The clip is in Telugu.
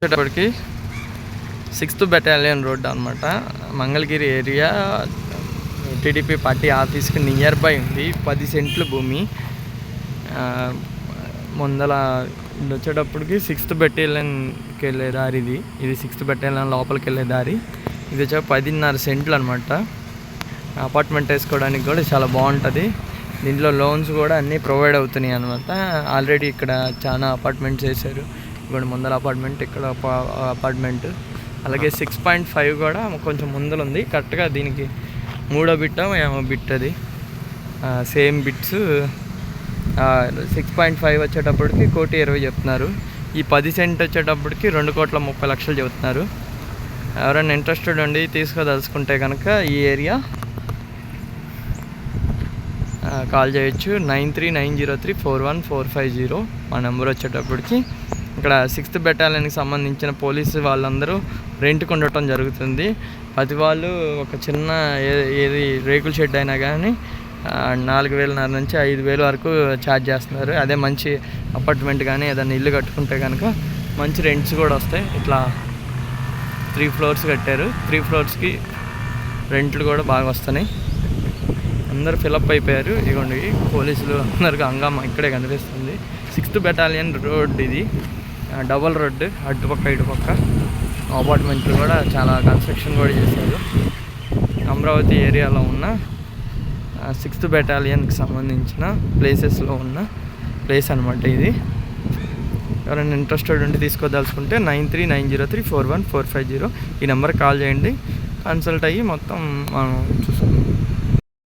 వచ్చేటప్పటికి సిక్స్త్ బెటాలియన్ రోడ్ అనమాట మంగళగిరి ఏరియా టీడీపీ పార్టీ ఆఫీస్కి నియర్ బై ఉంది. పది సెంట్లు భూమి. ముందల వచ్చేటప్పటికి సిక్స్త్ బెటాలియన్కి వెళ్ళే దారి ఇది. ఇది సిక్స్త్ బెటాలియన్ లోపలికి వెళ్ళే దారి. ఇది వచ్చే పదిన్నర సెంట్లు అనమాట అపార్ట్మెంట్ వేసుకోవడానికి కూడా చాలా బాగుంటుంది. దీంట్లో లోన్స్ కూడా అన్నీ ప్రొవైడ్ అవుతున్నాయి అనమాట ఆల్రెడీ ఇక్కడ చాలా అపార్ట్మెంట్స్ వేశారు. ఇక్కడ ముందర అపార్ట్మెంట్ ఇక్కడ అపార్ట్మెంట్ అలాగే సిక్స్ పాయింట్ ఫైవ్ కూడా కొంచెం ముందర ఉంది కరెక్ట్గా దీనికి మూడో బిట్ ఏమో బిట్ అది. Same bits six point five వచ్చేటప్పటికి కోటి ఇరవై చెప్తున్నారు. ఈ పది సెంట్ వచ్చేటప్పటికి రెండు కోట్ల ముప్పై లక్షలు చెబుతున్నారు ఎవరైనా ఇంట్రెస్టెడ్ ఉండి తీసుకోదలుచుకుంటే కనుక ఈ ఏరియా కాల్ చేయొచ్చు. Nine three nine zero three four one four five zero మా నెంబర్ వచ్చేటప్పటికి. ఇక్కడ సిక్స్త్ బెటాలియన్కి సంబంధించిన పోలీసు వాళ్ళందరూ రెంట్కి ఉండటం జరుగుతుంది. ప్రతి వాళ్ళు ఒక చిన్న ఏది రేకుల షెడ్ అయినా కానీ నాలుగు వేలన్నర నుంచి ఐదు వేల వరకు ఛార్జ్ చేస్తున్నారు. అదే మంచి అపార్ట్మెంట్ కానీ ఏదైనా ఇల్లు కట్టుకుంటే కనుక మంచి రెంట్స్ కూడా వస్తాయి. ఇట్లా త్రీ ఫ్లోర్స్ కట్టారు. త్రీ ఫ్లోర్స్కి రెంట్లు కూడా బాగా వస్తున్నాయి. అందరూ ఫిలప్ అయిపోయారు. ఇదిగోండి పోలీసులు అందరికి హంగామా ఇక్కడే కనిపిస్తుంది. సిక్స్త్ బెటాలియన్ రోడ్ ఇది. డబల్ రోడ్ అటుపక్క ఇటుపక్క అపార్ట్మెంట్లు కూడా చాలా కన్స్ట్రక్షన్ కూడా చేశారు. అమరావతి ఏరియాలో ఉన్న సిక్స్త్ బెటాలియన్కి సంబంధించిన ప్లేసెస్లో ఉన్న ప్లేస్ అనమాట ఇది. ఎవరైనా ఇంట్రెస్టెడ్ ఉంటే తీసుకోదలుచుకుంటే nine three nine zero three four one four five zero ఈ నెంబర్కి కాల్ చేయండి. కన్సల్ట్ అయ్యి మొత్తం మనం చూసుకుందాం